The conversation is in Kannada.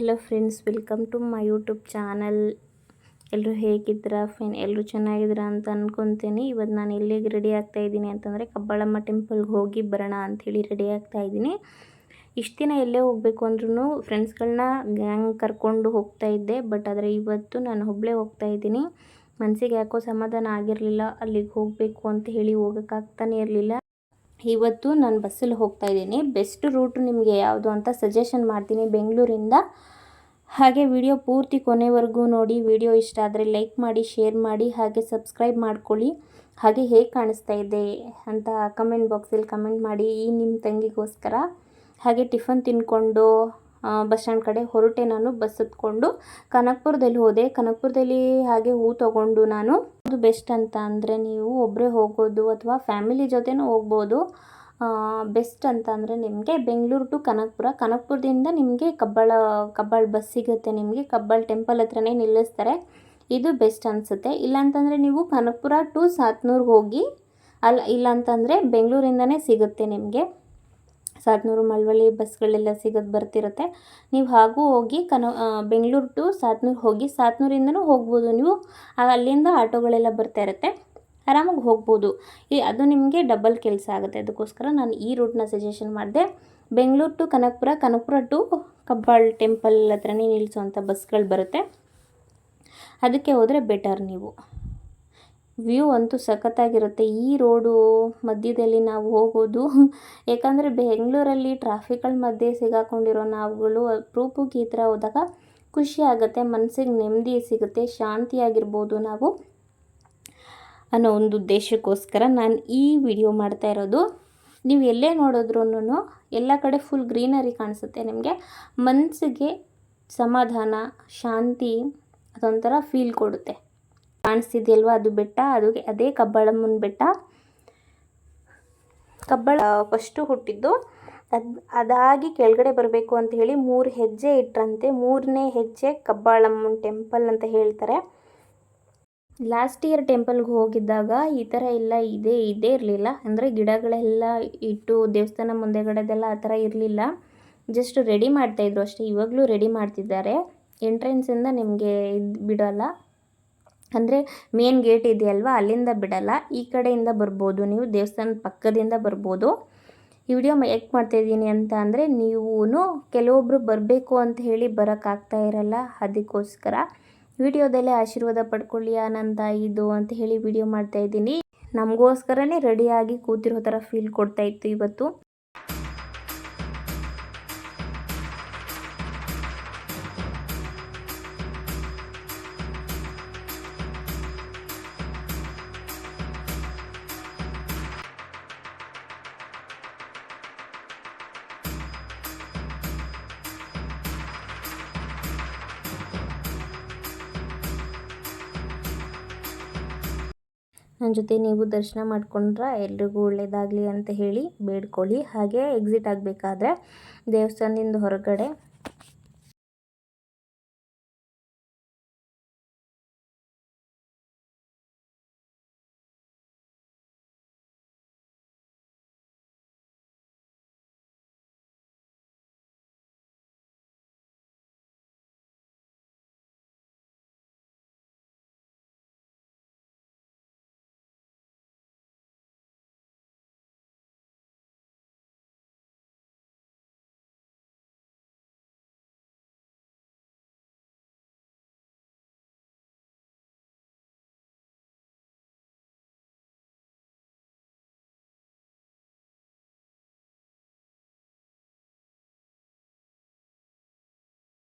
Hello friends, welcome to my YouTube channel. ಎಲ್ಲರೂ ಹೇಗಿದ್ದೀರಾ ಫೈನ್ ಎಲ್ಲರೂ ಚೆನ್ನಾಗಿದ್ದೀರಾ ಅಂತ ಅಂದ್ಕೊತೀನಿ ಇವತ್ತು ನಾನು ಎಲ್ಲಿಗೆ ರೆಡಿ ಆಗ್ತಾ ಇದ್ದೀನಿ ಅಂತಂದರೆ ಕಬ್ಬಾಳಮ್ಮ ಟೆಂಪಲ್ಗೆ ಹೋಗಿ ಬರೋಣ ಅಂಥೇಳಿ ರೆಡಿ ಆಗ್ತಾ ಇದ್ದೀನಿ. ಇಷ್ಟು ದಿನ ಎಲ್ಲೇ ಹೋಗಬೇಕು ಅಂದ್ರೂ ಫ್ರೆಂಡ್ಸ್ಗಳನ್ನ ಗ್ಯಾಂಗ್ ಕರ್ಕೊಂಡು ಹೋಗ್ತಾ ಇದ್ದೆ. ಬಟ್ ಆದರೆ ಇವತ್ತು ನಾನು ಒಬ್ಬಳೇ ಹೋಗ್ತಾ ಇದ್ದೀನಿ. ಮನಸ್ಸಿಗೆ ಯಾಕೋ ಸಮಾಧಾನ ಆಗಿರಲಿಲ್ಲ. ಅಲ್ಲಿಗೆ ಹೋಗಬೇಕು ಅಂತ ಹೇಳಿ ಹೋಗೋಕ್ಕಾಗ್ತಾನೇ ಇರಲಿಲ್ಲ. ಇವತ್ತು ನಾನು ಬಸ್ಸಲ್ಲಿ ಹೋಗ್ತಾ ಇದ್ದೀನಿ. ಬೆಸ್ಟ್ ರೂಟ್ ನಿಮಗೆ ಯಾವುದು ಅಂತ ಸಜೆಷನ್ ಮಾಡ್ತೀನಿ. ಬೆಂಗಳೂರಿಂದ. ಹಾಗೆ ವಿಡಿಯೋ ಪೂರ್ತಿ ಕೊನೆವರೆಗೂ ನೋಡಿ. ವಿಡಿಯೋ ಇಷ್ಟ ಆದರೆ ಲೈಕ್ ಮಾಡಿ, ಶೇರ್ ಮಾಡಿ, ಹಾಗೆ ಸಬ್ಸ್ಕ್ರೈಬ್ ಮಾಡ್ಕೊಳ್ಳಿ. ಹಾಗೆ ಹೇಗೆ ಕಾಣಿಸ್ತಾ ಇದೆ ಅಂತ ಕಮೆಂಟ್ ಬಾಕ್ಸಲ್ಲಿ ಕಮೆಂಟ್ ಮಾಡಿ ಈ ನಿಮ್ಮ ತಂಗಿಗೋಸ್ಕರ. ಹಾಗೆ ಟಿಫನ್ ತಿನ್ಕೊಂಡು ಬಸ್ ಸ್ಟ್ಯಾಂಡ್ ಕಡೆ ಹೊರಟೆ ನಾನು ಬಸ್ ಹತ್ಕೊಂಡು ಕನಕಪುರದಲ್ಲಿ ಹೋದೆ. ಕನಕಪುರದಲ್ಲಿ ಹಾಗೆ ಹೂ ತಗೊಂಡು ನಾನು ಬೆಸ್ಟ್ ಅಂತ ಅಂದರೆ ನೀವು ಒಬ್ಬರೇ ಹೋಗೋದು ಅಥವಾ ಫ್ಯಾಮಿಲಿ ಜೊತೆನೂ ಹೋಗ್ಬೋದು. ಬೆಸ್ಟ್ ಅಂತ ಅಂದರೆ ನಿಮಗೆ ಬೆಂಗಳೂರು ಟು ಕನಕಪುರ. ಕನಕಪುರದಿಂದ ನಿಮಗೆ ಕಬ್ಬಾಳ ಕಬ್ಬಾಳ ಬಸ್ ಸಿಗುತ್ತೆ, ನಿಮಗೆ ಕಬ್ಬಾಳ ಟೆಂಪಲ್ ಹತ್ರನೇ ನಿಲ್ಲಿಸ್ತಾರೆ. ಇದು ಬೆಸ್ಟ್ ಅನಿಸುತ್ತೆ. ಇಲ್ಲಾಂತಂದರೆ ನೀವು ಕನಕಪುರ ಟು ಸಾತ್ನೂರ್ಗೆ ಹೋಗಿ ಅಲ್ಲ ಇಲ್ಲಾಂತಂದರೆ ಬೆಂಗಳೂರಿಂದನೇ ಸಿಗುತ್ತೆ ನಿಮಗೆ. ಸಾತ್ನೂರು ಮಳವಳ್ಳಿ ಬಸ್ಗಳೆಲ್ಲ ಸಿಗೋದು ಬರ್ತಿರುತ್ತೆ. ನೀವು ಹಾಗೂ ಹೋಗಿ ಕನ ಬೆಂಗಳೂರು ಟು ಸಾತ್ನೂರು ಹೋಗಿ ಸಾತ್ನೂರಿಂದನೂ ಹೋಗ್ಬೋದು ನೀವು. ಅಲ್ಲಿಂದ ಆಟೋಗಳೆಲ್ಲ ಬರ್ತಾ ಇರುತ್ತೆ. ಆರಾಮಾಗಿ ಹೋಗ್ಬೋದು. ಈ, ಅದು ನಿಮಗೆ ಡಬಲ್ ಕೆಲಸ ಆಗುತ್ತೆ. ಅದಕ್ಕೋಸ್ಕರ ನಾನು ಈ ರೂಟ್ನ ಸಜೆಷನ್ ಮಾಡಿದೆ. Bengaluru to Kanakapura Kanakapura to Kabbal temple ಹತ್ರನೇ ನಿಲ್ಲಿಸುವಂಥ ಬಸ್ಗಳು ಬರುತ್ತೆ. ಅದಕ್ಕೆ ಹೋದರೆ ಬೆಟರ್ ನೀವು. ವ್ಯೂ ಅಂತೂ ಸಖತ್ತಾಗಿರುತ್ತೆ. ಈ ರೋಡು ಮಧ್ಯದಲ್ಲಿ ನಾವು ಹೋಗೋದು. ಯಾಕಂದರೆ ಬೆಂಗಳೂರಲ್ಲಿ ಟ್ರಾಫಿಕ್ಗಳ ಮಧ್ಯೆ ಸಿಗಾಕೊಂಡಿರೋ ನಾವುಗಳು ಅಪ್ರೂಪಕ್ಕೆ ಈ ಥರ ಹೋದಾಗ ಖುಷಿ ಆಗುತ್ತೆ ಮನಸ್ಸಿಗೆ ನೆಮ್ಮದಿ ಸಿಗುತ್ತೆ, ಶಾಂತಿಯಾಗಿರ್ಬೋದು ನಾವು ಅನ್ನೋ ಒಂದು ಉದ್ದೇಶಕ್ಕೋಸ್ಕರ ನಾನು ಈ ವಿಡಿಯೋ ಮಾಡ್ತಾ ಇರೋದು. ನೀವು ಎಲ್ಲೇ ನೋಡಿದ್ರೂ ಎಲ್ಲ ಕಡೆ ಫುಲ್ ಗ್ರೀನರಿ ಕಾಣಿಸುತ್ತೆ ನಿಮಗೆ. ಮನಸ್ಸಿಗೆ ಸಮಾಧಾನ, ಶಾಂತಿ ಅದೊಂಥರ ಫೀಲ್ ಕೊಡುತ್ತೆ. ಕಾಣಿಸ್ತಿದೆಯಲ್ವ? ಅದು ಬೆಟ್ಟ, ಅದು ಅದೇ ಕಬ್ಬಾಳಮ್ಮನ ಬೆಟ್ಟ. ಕಬ್ಬಾಳ ಫಸ್ಟು ಹುಟ್ಟಿದ್ದು. ಅದು, ಅದಾಗಿ ಕೆಳಗಡೆ ಬರಬೇಕು ಅಂತ ಹೇಳಿ ಮೂರು ಹೆಜ್ಜೆ ಇಟ್ಟರಂತೆ ಮೂರನೇ ಹೆಜ್ಜೆ ಕಬ್ಬಾಳಮ್ಮನ ಟೆಂಪಲ್ ಅಂತ ಹೇಳ್ತಾರೆ. ಲಾಸ್ಟ್ ಇಯರ್ ಟೆಂಪಲ್ಗೆ ಹೋಗಿದ್ದಾಗ ಈ ಥರ ಎಲ್ಲ ಇದೆ, ಇದೇ ಇರಲಿಲ್ಲ. ಅಂದರೆ ಗಿಡಗಳೆಲ್ಲ ಇಟ್ಟು ದೇವಸ್ಥಾನ ಮುಂದೆಗಡೆದೆಲ್ಲ ಆ ಥರ ಇರಲಿಲ್ಲ. ಜಸ್ಟ್ ರೆಡಿ ಮಾಡ್ತಾಯಿದ್ರು ಅಷ್ಟೇ. ಇವಾಗಲೂ ರೆಡಿ ಮಾಡ್ತಿದ್ದಾರೆ. ಎಂಟ್ರೆನ್ಸಿಂದ ನಿಮಗೆ ಇದು ಬಿಡೋಲ್ಲ. ಅಂದರೆ ಮೇನ್ ಗೇಟ್ ಇದೆಯಲ್ವ? ಅಲ್ಲಿಂದ ಬಿಡಲ್ಲ. ಈ ಕಡೆಯಿಂದ ಬರ್ಬೋದು ನೀವು, ದೇವಸ್ಥಾನದ ಪಕ್ಕದಿಂದ ಬರ್ಬೋದು. ಈ ವಿಡಿಯೋ ಯಾಕೆ ಮಾಡ್ತಾಯಿದ್ದೀನಿ ಅಂತ ಅಂದರೆ ನೀವೂ ಕೆಲವೊಬ್ಬರು ಬರಬೇಕು ಅಂತ ಹೇಳಿ ಬರೋಕ್ಕಾಗ್ತಾ ಇರಲ್ಲ. ಅದಕ್ಕೋಸ್ಕರ ವಿಡಿಯೋದಲ್ಲೇ ಆಶೀರ್ವಾದ ಪಡ್ಕೊಳ್ಳಿ ಆನಂದ ಇದು ಅಂತ ಹೇಳಿ ವಿಡಿಯೋ ಮಾಡ್ತಾಯಿದ್ದೀನಿ ನಮಗೋಸ್ಕರನೇ ರೆಡಿಯಾಗಿ ಕೂತಿರೋ ಥರ ಫೀಲ್ ಕೊಡ್ತಾಯಿತ್ತು ಇವತ್ತು. ನನ್ನ ಜೊತೆ ನೀವು ದರ್ಶನ ಮಾಡ್ಕೊಂಡ್ರೆ ಎಲ್ರಿಗೂ ಒಳ್ಳೆಯದಾಗಲಿ ಅಂತ ಹೇಳಿ ಬೇಡ್ಕೊಳ್ಳಿ. ಹಾಗೆ ಎಕ್ಸಿಟ್ ಆಗಬೇಕಾದ್ರೆ ದೇವಸ್ಥಾನದಿಂದ ಹೊರಗಡೆ